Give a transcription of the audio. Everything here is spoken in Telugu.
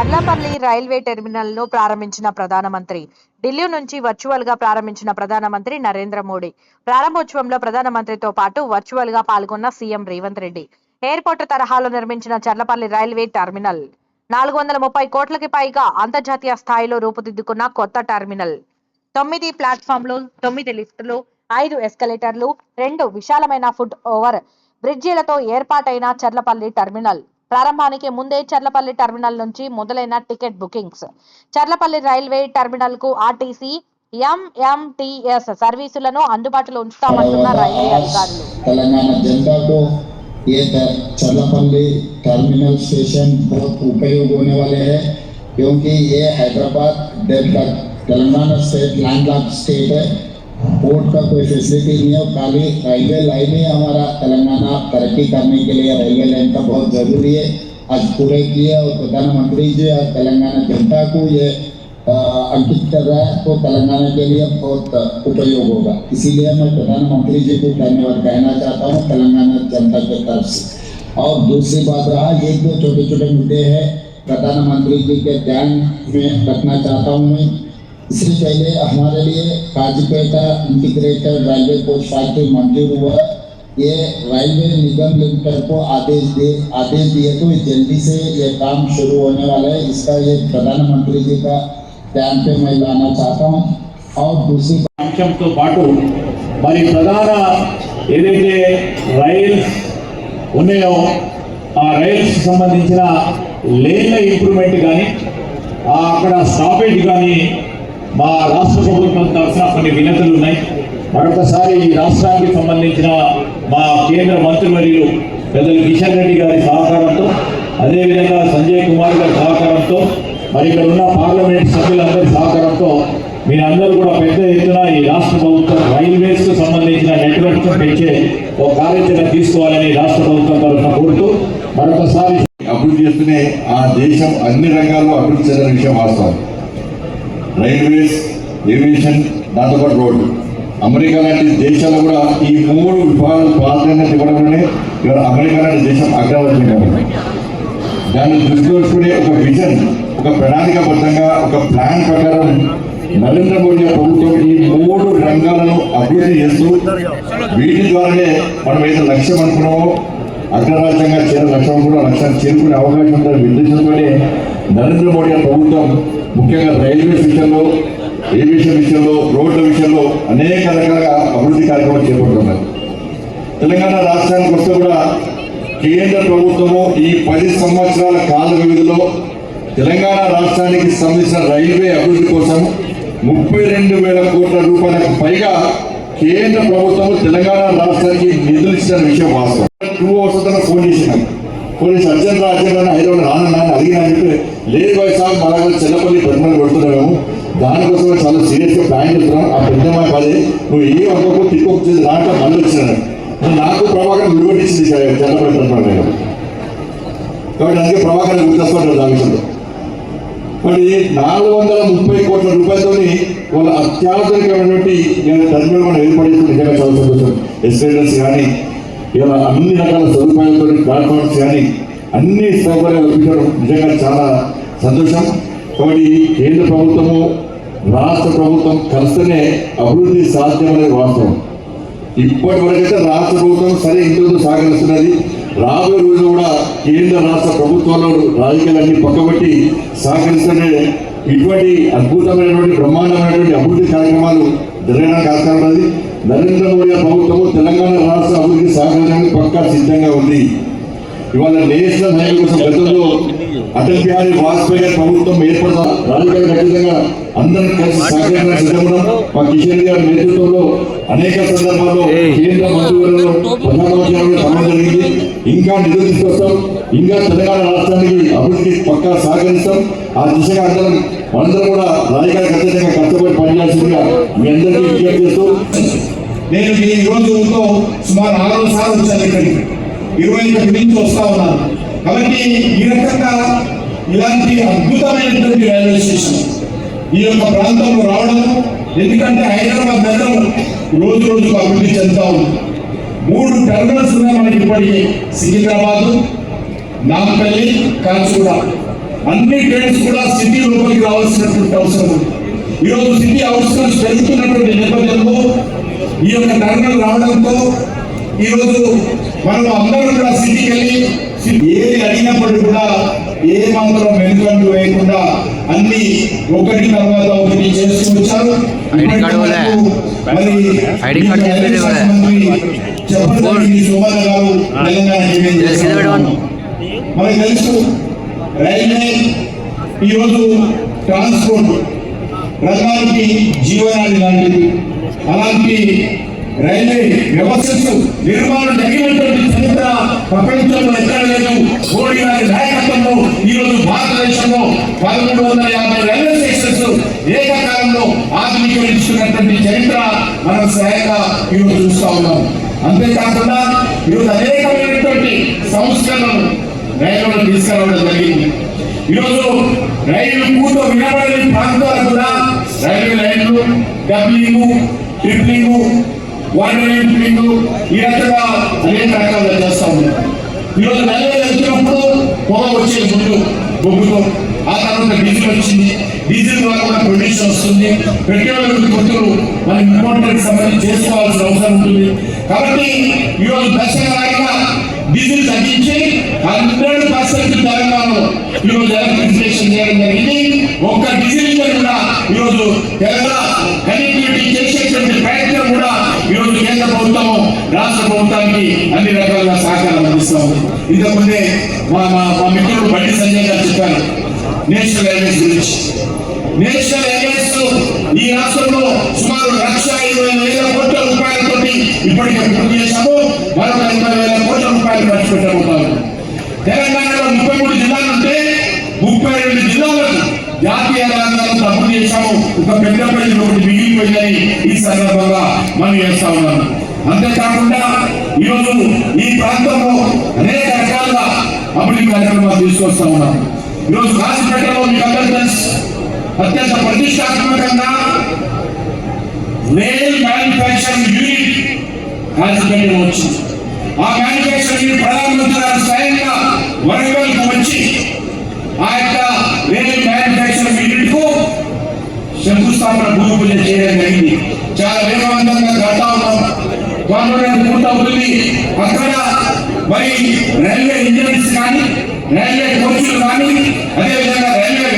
చర్లపల్లి రైల్వే టెర్మినల్ను ప్రారంభించిన ప్రధానమంత్రి ఢిల్లీ నుంచి వర్చువల్గా ప్రారంభించిన ప్రధానమంత్రి నరేంద్ర మోడీ. ప్రారంభోత్సవంలో ప్రధానమంత్రితో పాటు వర్చువల్గా పాల్గొన్న సీఎం రేవంత్ రెడ్డి. ఎయిర్పోర్ట్ తరహాలో నిర్మించిన చర్లపల్లి రైల్వే టెర్మినల్. నాలుగు వందల ముప్పై కోట్లకి పైగా అంతర్జాతీయ స్థాయిలో రూపుదిద్దుకున్న కొత్త టెర్మినల్. తొమ్మిది ప్లాట్ఫామ్లు తొమ్మిది లిఫ్టులు ఐదు ఎస్కలేటర్లు రెండు విశాలమైన ఫుట్ ఓవర్ బ్రిడ్జీలతో ఏర్పాటైన చర్లపల్లి టెర్మినల్. ప్రారంభానికి ముందే చర్లపల్లి టెర్మినల్ నుంచి మొదలైన ticket bookings Charlapalli railway terminal కు ఆర్టీసీ ఎంఎంటీఎస్ సర్వీసులను అందుబాటులో ఉంచుతామంటున్న రైల్వే అధికారులు तेलंगाना जनता को ये ट- चर्लापल्ली टर्मिनल स्टेशन बहुत उपयोग होने वाले हैं क्योंकि ये Hyderabad develop Telangana state landlock state है पोर्ट का कोई फैसिलिटी नहीं है खाली रेलवे लाइन ही हमारा तेलंगाना तरक्की करने के लिए रेलवे लाइन का बहुत ज़रूरी है। आज पूरे किए और प्रधानमंत्री जी और तेलंगाना जनता को ये अंकित कर रहा है तो तेलंगाना के लिए बहुत उपयोग होगा। इसीलिए मैं प्रधानमंत्री जी को धन्यवाद कहना चाहता हूँ तेलंगाना जनता की तरफ़ से। और दूसरी बात रहा, ये जो छोटे छोटे मुद्दे हैं, प्रधानमंत्री जी के ध्यान में रखना चाहता हूँ मैं। इससे पहले हमारे लिए Kazipet integrated railway coach factory मंजूर हुआ ये रेलवे निगम लिमिटेड को आदेश दे आदेश दिए तो जल्दी से ये काम शुरू होने वाला है इसका ये प्रधानमंत्री जी का ध्यान पे मैं लाना चाहता हूँ और दूसरी అంశంతో పాటు మరి ప్రధాన ఏదైతే రైల్స్ ఉన్నాయో ఆ రైల్స్ సంబంధించిన లేన్ల ఇంప్రూవ్మెంట్ కానీ ఆ అక్కడ స్టాపేజ్ కానీ మా రాష్ట్ర ప్రభుత్వం తరఫున కొన్ని వినతులు ఉన్నాయి. మరొకసారి ఈ రాష్ట్రానికి సంబంధించిన మా కేంద్ర మంత్రివర్యులు పెద్దలు కిషన్ రెడ్డి గారి సహకారంతో అదేవిధంగా సంజయ్ కుమార్ గారి సహకారంతో మరి ఇక్కడ ఉన్న పార్లమెంట్ సభ్యులందరి సహకారంతో మీరందరూ కూడా పెద్ద ఎత్తున ఈ రాష్ట్ర ప్రభుత్వం రైల్వేస్కు సంబంధించిన నెట్వర్క్ పెంచే ఒక కార్యాచరణ తీసుకోవాలని రాష్ట్ర ప్రభుత్వం తరఫున కోరుతూ మరొకసారి అభివృద్ధి చేస్తూనే ఆ దేశం అన్ని రంగాల్లో అభివృద్ధి చెందిన విషయం వాస్తవం. రైల్వేస్ ఏవియేషన్ దాంతోపాటు రోడ్డు. అమెరికా లాంటి దేశాలు కూడా ఈ మూడు విభాగాలు ప్రాధాన్యత ఇవ్వడంలోనే ఇవాళ అమెరికా లాంటి దేశం అగ్రవర్తి కాబట్టి దాన్ని దృష్టిలో పెట్టుకునే ఒక విజన్ ఒక ప్రణాళికాబద్ధంగా ఒక ప్లాన్ ప్రకారం నరేంద్ర మోడీ ప్రభుత్వం ఈ మూడు రంగాలను అభివృద్ధి చేస్తూ వీటి ద్వారానే మనం ఏదో లక్ష్యం అనుకున్నామో అగ్రరాజ్యంగా చేరే లక్ష్యం కూడా లక్ష్యాన్ని చేరుకునే అవకాశం ఉందని ఉద్దేశంతోనే నరేంద్ర మోడీ ప్రభుత్వం ముఖ్యంగా రైల్వేస్ విషయంలో ఏవియేషన్ విషయంలో రోడ్ల విషయంలో అనేక రకాలుగా అభివృద్ధి కార్యక్రమాలు చేపడుతున్నారు. తెలంగాణ రాష్ట్రానికి వస్తే కూడా కేంద్ర ప్రభుత్వము ఈ పది సంవత్సరాల కాల వ్యవధిలో తెలంగాణ రాష్ట్రానికి సంబంధించిన రైల్వే అభివృద్ధి కోసం ముప్పై రెండు వేల కోట్ల రూపాయలకు పైగా కేంద్ర ప్రభుత్వం తెలంగాణ రాష్ట్రానికి నిధులు ఇచ్చిన విషయం వాస్తవం. టూ అవర్స్ ఫోన్ చేసినాను కొన్ని చేసి అర్జెంట్ అర్జెంట్ హైదరాబాద్ రానన్నా అని అడిగినా అని చెప్పి లేదు బాయ్ సార్ మన దగ్గర చెల్లపల్లి పెద్దమని కొడుతున్నాము. దానికోసం చాలా సీరియస్గా ప్లాన్ చేస్తున్నాం. ఆ పెద్దమ్మాయి పదే నువ్వు ఏ అనుకోకు చేసి దాంట్లో మళ్ళీ వచ్చినాను నాకు ప్రభాకర్ విడిపట్టించింది చిన్నపల్లి పెద్దమ్మ కాబట్టి అందుకే ప్రభాకర్ గుర్తొస్తాడు దాని విషయంలో. మరి నాలుగు వందల ముప్పై కోట్ల రూపాయలతోని వాళ్ళ అత్యాధునికమైనటువంటి టర్మినల్ మనం ఏర్పడేసి నిజంగా చాలా సంతోషం. ఎస్టేటర్స్ కానీ ఇలా అన్ని రకాల సదుపాయాలతో ప్లాట్ఫామ్స్ కానీ అన్ని సౌకర్యాలు కల్పించడం నిజంగా చాలా సంతోషం. కాబట్టి కేంద్ర ప్రభుత్వము రాష్ట్ర ప్రభుత్వం కలిస్తేనే అభివృద్ధి సాధ్యమనేది వాస్తవం. ఇప్పటి వరకైతే రాష్ట్ర ప్రభుత్వం సరే ఇంట్లో సహకరిస్తున్నది రాబోయే రోజు కూడా కేంద్ర రాష్ట్ర ప్రభుత్వాలు రాజకీయాలన్నీ పక్కబట్టి సహకరిస్తేనే ఇటువంటి అద్భుతమైనటువంటి బ్రహ్మాండమైనటువంటి అభివృద్ధి కార్యక్రమాలు జరగడానికి ఆస్కారం ఉన్నది. నరేంద్ర మోడీ ప్రభుత్వము తెలంగాణ రాష్ట్ర అభివృద్ధి సహకరించడానికి పక్కా సిద్ధంగా ఉంది. ఇవాళ నేషనల్ హైవే కోసం గతంలో అటల్ బిహారీ వాజ్పేయి గారి ప్రభుత్వం ఏర్పడతా రాజకీయ ఖచ్చితంగా అందరం కలిసి సహకరించిన సిద్ధంగా మా కిషన్ గారి నేతృత్వంలో అనేక సందర్భాల్లో కేంద్ర మంత్రివర్గంలో ప్రధానమంత్రి సమాధానం జరిగింది. ఇంకా నిధులు తీసుకొస్తాం ఇంకా తెలంగాణ రాష్ట్రానికి అభివృద్ధికి పక్కా సహకరిస్తాం. ఆ దిశగా అందరం మనందరం కూడా రాజకీయ ఖచ్చితంగా కష్టపడి పనిచేయాల్సిందిగా మీ అందరికీ విజ్ఞప్తి చేస్తూ నేను ఈ రోజు ఉంటూ సుమారు ఆరు సార్లు వచ్చాను ఇక్కడికి. ఇరవై ఒకటి నుంచి వస్తా ఉన్నాను. కాబట్టి ఈ రకంగా ఇలాంటి అద్భుతమైనటువంటి రైల్వే స్టేషన్ ఈ యొక్క ప్రాంతంలో రావడం ఎందుకంటే హైదరాబాద్ నగరం రోజు రోజుకు అభివృద్ధి చెందుతా ఉంది. మూడు టెర్మినల్స్ ఉన్నాయి మనకి ఇప్పటికీ. సికింద్రాబాద్ నాంపల్లి కాచిగూడ అన్ని ట్రైన్స్ కూడా సిటీ లోపలికి రావాల్సినటువంటి అవసరం ఉంది. ఈరోజు సిటీ అవసరం పెరుగుతున్నటువంటి నేపథ్యంలో ఈ యొక్క టర్నల్ రావడంతో ఈరోజు మనం అందరం కూడా సిటీకి వెళ్ళి ఏది అడిగినప్పటికీ కూడా ఏ మాత్రం వెనుకంటూ వేయకుండా అన్ని ఒకటి తర్వాత ఒకటి ఇవ్వలే. మరి చెప్పండి. సుమన్ గారు తెలంగాణ? మనకు తెలుసు రైల్వే ఈరోజు ట్రాన్స్పోర్ట్ రంగానికి జీవనాడి లాంటిది. అలాంటి రైల్వే వ్యవస్థకు నిర్మాణం జరిగినటువంటి చరిత్ర ప్రపంచంలో ఎక్కడ లేదు. మోడీ గారి నాయకత్వంలో ఈరోజు భారతదేశంలో పదమూడు వందల యాభై రైల్వే స్టేషన్స్ ఏకకాలంలో ఆధునీకరించుకున్నటువంటి చరిత్ర మనం స్వయంగా ఈరోజు చూస్తా ఉన్నాం. అంతేకాకుండా ఈరోజు అనేకమైనటువంటి సంస్కరణలు రైళ్ళలో తీసుకురావడం జరిగింది. ఈరోజు రైలు కూతో వినబడని ప్రాంతాలు కూడా railway doubling tripling water tripling ఈ రకంగా అనేక రకాలుగా చేస్తా ఉన్నాం. ఈరోజు రైల్వే వెళ్తున్నప్పుడు పొగ వచ్చే ముందు బొగ్గుతో ఆ తర్వాత డీజిల్ వచ్చింది. డీజిల్ ద్వారా కూడా ప్రొడ్యూషన్ వస్తుంది. పెట్రోల్ గుర్తులు మనం ఇంపార్టెంట్ సంబంధించి చేసుకోవాల్సిన అవసరం ఉంటుంది. కాబట్టి ఈరోజు దశగా డీజిల్ తగ్గించి హండ్రెడ్ పర్సెంట్ తెలంగాణలో ఈరోజు ఎలక్ట్రిఫికేషన్ చేయడం జరిగింది ఒక్క డీజిల్ కూడా ఈరోజు తెలంగాణ కనెక్టివిటీ చేసేటువంటి ప్రయత్నం కూడా ఈరోజు కేంద్ర ప్రభుత్వము రాష్ట్ర ప్రభుత్వానికి అన్ని రకాలుగా సహకారం అందిస్తాము ఇంతకుముందే మా మా మిత్రుడు బండి సంజయ్ గారు చెప్పారు నేషనల్ హైవేస్ గురించి. నేషనల్ హైవేస్ ఈ రాష్ట్రంలో సుమారు లక్ష ఇరవై వేల కోట్ల రూపాయలతో ఇప్పటికే పూర్తి చేశాము. మరొక ఇరవై వేల కోట్ల రూపాయలు ఖర్చు పెట్టబోతాము తెలంగాణ జాతీయ రహదారులను తప్పు చేశాము. ఒక పెద్ద ప్రజలు ఒకటి మిగిలిపోయిందని ఈ సందర్భంగా మనం చేస్తా ఉన్నాము అంతేకాకుండా ఈరోజు ఈ ప్రాంతంలో అనేక రకాలుగా అభివృద్ధి కార్యక్రమాలు తీసుకొస్తా ఉన్నాం. ఈరోజు కాశీపేటలో మీకు అందరూ తెలుసు అత్యంత ప్రతిష్టాత్మకంగా రైల్ మ్యానుఫ్యాక్చరింగ్ యూనిట్ కాశీపేటలో వచ్చింది. ఆ మ్యానుఫ్యాక్చరింగ్ ప్రధానమంత్రి గారు స్వయంగా వరంగల్కి వచ్చి ఆ యొక్క వేరే మ్యానుఫ్యాక్చరింగ్ యూనిట్కు శంకుస్థాపన భూమి పూజ చేయడం జరిగింది. చాలా వేగవంతంగా కడతా ఉన్నాం. త్వరలోనే పూర్తవుతుంది అక్కడ మరి రైల్వే ఇంజనీర్స్ కానీ రైల్వే కోచ్లు కానీ అదేవిధంగా రైల్వే